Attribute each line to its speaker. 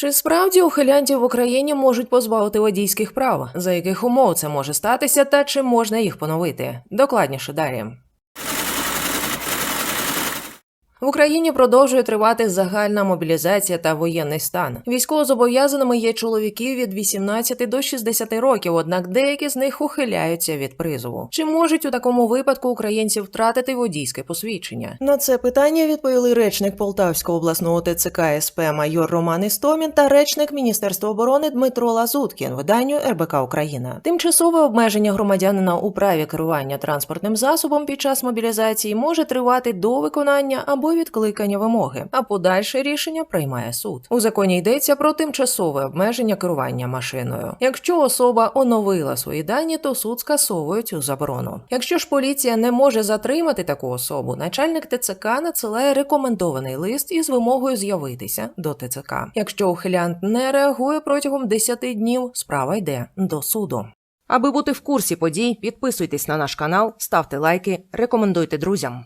Speaker 1: Чи справді ухилянтів в Україні можуть позбавити водійських прав? За яких умов це може статися, та чи можна їх поновити? Докладніше далі. В Україні продовжує тривати загальна мобілізація та воєнний стан. Військовозобов'язаними є чоловіки від 18 до 60 років, однак деякі з них ухиляються від призову. Чи можуть у такому випадку українці втратити водійське посвідчення? На це питання відповіли речник Полтавського обласного ТЦК СП майор Роман Істомін та речник Міністерства оборони Дмитро Лазуткін виданню РБК Україна. Тимчасове обмеження громадянина у праві керування транспортним засобом під час мобілізації може тривати до виконання або відкликання вимоги, а подальше рішення приймає суд. У законі йдеться про тимчасове обмеження керування машиною. Якщо особа оновила свої дані, то суд скасовує цю заборону. Якщо ж поліція не може затримати таку особу, начальник ТЦК надсилає рекомендований лист із вимогою з'явитися до ТЦК. Якщо ухилянт не реагує протягом 10 днів, справа йде до суду. Аби бути в курсі подій, підписуйтесь на наш канал, ставте лайки, рекомендуйте друзям.